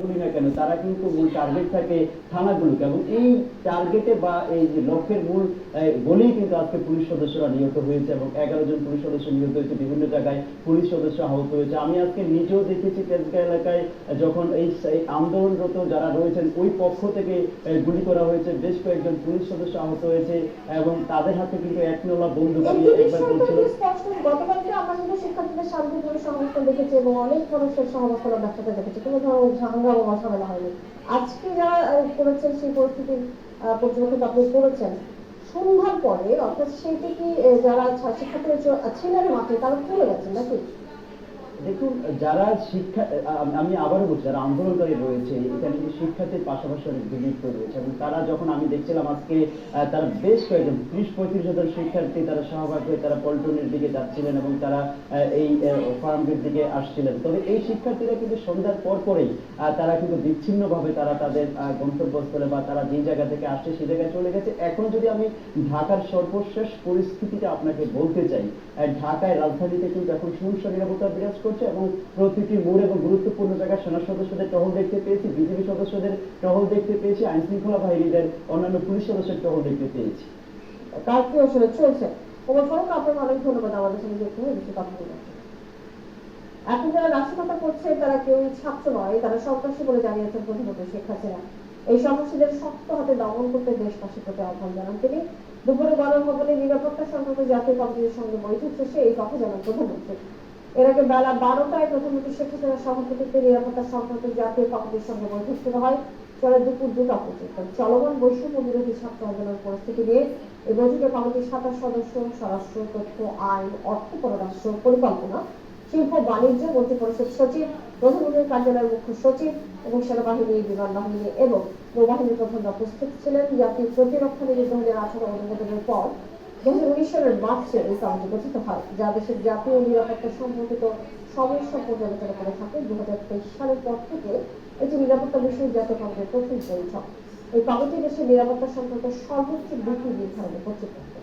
বলি না কেন তারা কিন্তু মূল টার্গেট থাকে থানাগুলোকে এবং এই টার্গেটে বা এই যে লক্ষ্যের মূল বলেই কিন্তু আজকে পুলিশ সদস্যরা নিহত হয়েছে এবং এগারো জন পুলিশ সদস্য নিহত হয়েছে বিভিন্ন জায়গায় পুলিশ সদস্য আহত হয়েছে। আমি আজকে নিজেও দেখেছি তেজগাঁ এলাকায় যখন এই আন্দোলনরত যারা রয়েছেন ওই পক্ষ থেকে গুলি করা হয়েছে। বেশ কয়েকজন পুলিশ সদস্য আহত হয়েছে এবং তাদের হাতে কিন্তু এক নলা আমি একবার গতকালকে আমরা শিক্ষার্থীদের দেখেছি এবং অনেক মানুষের দেখেছি। কোনো ধরনের হাঙ্গামা কথা বলা হয়নি। আজকে যারা করেছেন সেই পরিস্থিতির পর্যবেক্ষণ আপনি করেছেন। সন্ধ্যার পরে, অর্থাৎ সেই থেকে যারা শিক্ষার্থীরা ছিলেন মাঠে, তারা চলে গেছেন নাকি? দেখুন, যারা শিক্ষা, আমি আবারও বলছি, যারা আন্দোলনকারী রয়েছে, এখানে কিন্তু শিক্ষার্থীর পাশাপাশি অনেক বিলিপ্ত রয়েছে এবং তারা যখন আমি দেখছিলাম আজকে তারা বেশ কয়েকজন, ত্রিশ পঁয়ত্রিশ হাজার শিক্ষার্থী তারা শাহবাগ হয়ে তারা পল্টনের দিকে যাচ্ছিলেন এবং তারা এই ফার্মের দিকে আসছিলেন। তবে এই শিক্ষার্থীরা কিন্তু সন্ধ্যার পর পরেই তারা কিন্তু বিচ্ছিন্নভাবে তারা তাদের গন্তব্যস্থলে বা তারা যে জায়গা থেকে আসছে সেই জায়গায় চলে গেছে। এখন যদি আমি ঢাকার সর্বশেষ পরিস্থিতিটা আপনাকে বলতে চাই ঢাকায় রাজধানীতে কিন্তু এখন সুরক্ষা নিরাপত্তা বিরাজ করছে এবং প্রতিটি মোড় এবং গুরুত্বপূর্ণ জায়গায় সেনা সদস্যদের টহল দেখতে পেয়েছি বিজেপি সদস্যদের টহল দেখতে পেয়েছি, আইন শৃঙ্খলা বাহিনীদের অন্যান্য পুলিশ সদস্যের টহল দেখতে পেয়েছি। কার কি আসলে চলছে? আপনার অনেক ধন্যবাদ আমাদের সঙ্গে যুক্ত হয়ে বেশি কথা জন্য। এখন যারা করছে, তারা কেউ ছাত্র নয়, তারা সন্ত্রাসী বলে জানিয়েছেন প্রধানমন্ত্রী শেখ হাসিনা। এই সন্ত্রাসীদের শক্ত হাতে দমন করতে দেশবাসীর প্রতি আহ্বান জানান তিনি। দুপুরে গণভবনে নিরাপত্তা সংক্রান্ত জাতীয় কমিটির সঙ্গে বৈঠক শেষে এই কথা জানান প্রধানমন্ত্রী। এর আগে বেলা বারোটায় প্রধানমন্ত্রী শেখ হাসিনার সভাপতিত্বে নিরাপত্তা সংক্রান্ত জাতীয় কমিটির সঙ্গে বৈঠক শুরু হয়। চলে দুপুর দুটা পর্যন্ত চলমান বৈষম্য বিরোধী ছাত্র আন্দোলন পরিস্থিতি নিয়ে এই বৈঠকে কমিটির সাতাশ সদস্য, স্বরাষ্ট্র, তথ্য, আইন, অর্থ, পররাষ্ট্র, পরিকল্পনা, শিল্প, বাণিজ্য মন্ত্রী পরিষদ সচিব, প্রধানমন্ত্রীর কার্যালয়ের মুখ্য সচিব এবং সেনাবাহিনী, বিমান বাহিনী এবং নৌবাহিনীর প্রধানরা উপস্থিত ছিলেন। জাতীয় প্রতিরক্ষা নীতি দু হাজার আঠারো অনুমোদনের পর দু হাজার মার্চে এই কমিটি গঠিত হয় যা দেশের জাতীয় নিরাপত্তা সম্পর্কিত সমস্যা পর্যালোচনা করে থাকে। দু হাজার তেইশ সালের পর থেকে এটি নিরাপত্তা বিষয়ে জাতীয় কংগ্রেস প্রথম বৈঠক এই কমিটি দেশের নিরাপত্তা সম্পর্কে সর্বোচ্চ নীতি নির্ধারণে কর্তৃপক্ষ